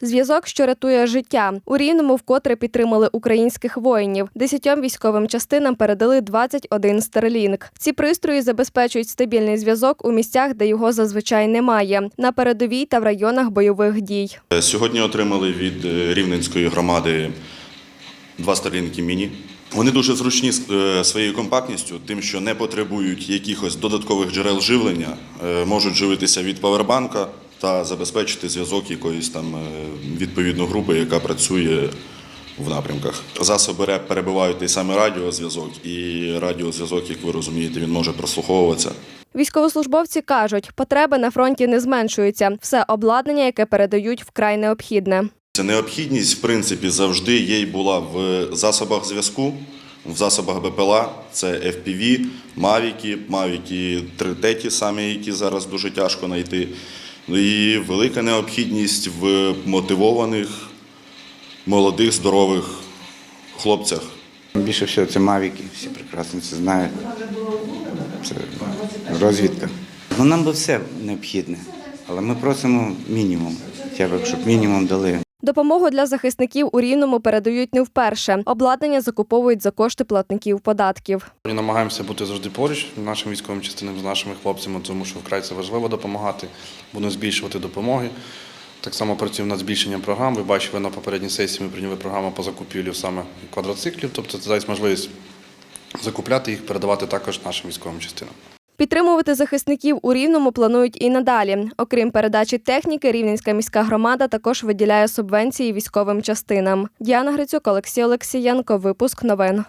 Зв'язок, що рятує життя. У Рівному вкотре підтримали українських воїнів. Десятьом військовим частинам передали 21 старлінг. Ці пристрої забезпечують стабільний зв'язок у місцях, де його зазвичай немає, на передовій та в районах бойових дій. Е, Сьогодні отримали від е, Рівненської громади два старлінки міні. Вони дуже зручні е, своєю компактністю, тим, що не потребують якихось додаткових джерел живлення, можуть живитися від павербанка та забезпечити зв'язок якоїсь там е, відповідної групи, яка працює в напрямках. Засоби РЕП перебувають той самий радіозв'язок, і радіозв'язок, як ви розумієте, він може прослуховуватися. Військовослужбовці кажуть, потреби на фронті не зменшуються. Все обладнання, яке передають, вкрай необхідне. Необхідність, в принципі, завжди є й була в засобах зв'язку, в засобах БПЛА. Це FPV, Мавіки, Мавіки 3T ті самі, які зараз дуже тяжко знайти. Ну І велика необхідність в мотивованих, молодих, здорових хлопцях. Більше всього це мавіки, всі прекрасно це знають. Це розвідка. Ну, нам би все необхідне, але ми просимо мінімум, хоча б, щоб мінімум дали. Допомогу для захисників у Рівному передають не вперше. Обладнання закуповують за кошти платників податків. Ми намагаємося бути завжди поруч нашим військовим частинам з нашими хлопцями, тому що вкрай це важливо допомагати. Будемо збільшувати допомоги. Так само працюємо над збільшенням програм. Ви бачили на попередній сесії, ми прийняли програму по закупівлі саме квадроциклів. Тобто це дасть можливість закупляти їх, передавати також нашим військовим частинам. Підтримувати захисників у Рівному планують і надалі. Окрім передачі техніки, Рівненська міська громада також виділяє субвенції військовим частинам. Діана Грицюк, Олексій Олексієнко. Випуск новин.